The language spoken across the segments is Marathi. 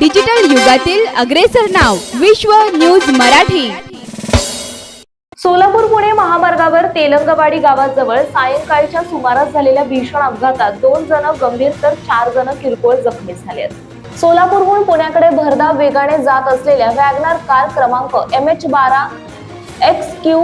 डिजिटल युगातील अग्रेसर नाव विश्व न्यूज मराठी. सोलापूर पुणे महामार्गावर तेलंगवाडी गावाजवळ सायंकाळच्या सुमारास झालेल्या भीषण अपघातात दोन जण गंभीर तर चार जण किरकोळ जखमी झाले आहेत. सोलापूरहून पुण्याकडे भरधाव वेगाने जात असलेल्या वॅगनार कार क्रमांक एम एच बारा एक्स क्यू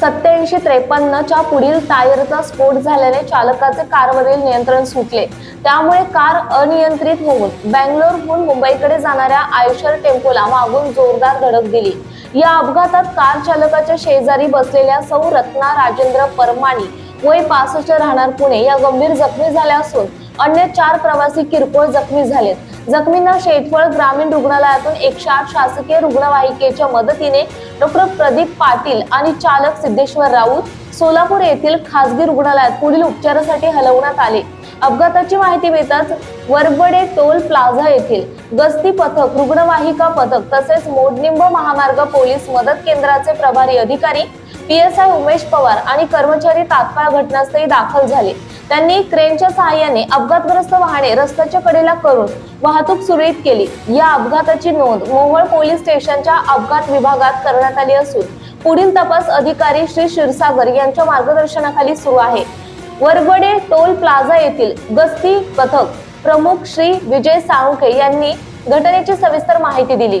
सत्याऐंशी त्रेपन्नच्या पुढील टायरचा स्फोट झाल्याने चालकाचे कारवरील नियंत्रण सुटले. त्यामुळे कार अनियंत्रित होऊन बँगलोरहून मुंबईकडे जाणाऱ्या आयुषर टेम्पोला मागून जोरदार धडक दिली. या अपघातात कार चालकाच्या शेजारी बसलेल्या सौ रत्ना राजेंद्र परमाणी वय पासष्ट राहणार पुणे या गंभीर जखमी झाल्या असून अन्य चार प्रवासी किरकोळ जखमी झालेत. जखमींना शेतफळ ग्रामीण रुग्णालयातून एकशे आठ शासकीय रुग्णवाहिकेच्या मदतीने डॉक्टर प्रदीप पाटील आणि चालक सिद्धेश्वर राऊत सोलापूर येथील खासगी रुग्णालयात पुढील उपचारासाठी हलवण्यात आले. अपघाताची माहिती मिळताच वरबडे टोल प्लाझा येथील गस्ती पथक रुग्णवाहिका पथक तसेच मोडनिंब महामार्ग पोलीस मदत केंद्राचे प्रभारी अधिकारी P S I Umesh Pawar आणि कर्मचारी तात्काळ घटनास्थळी दाखल झाले. त्यांनी क्रेनच्या सहाय्याने अपघातग्रस्त वाहने रस्त्याच्या कडेला करून वाहतूक सुरळीत केली. या अपघाताची नोंद मोहोळ पोलीस स्टेशनच्या अपघात विभागात करण्यात आली असून पुढील तपास अधिकारी श्री क्षीरसागर यांच्या मार्गदर्शनाखाली सुरू आहे. वरबडे टोल प्लाझा येथील गस्ती पथक प्रमुख श्री विजय साळुंखे यांनी घटनेची सविस्तर माहिती दिली.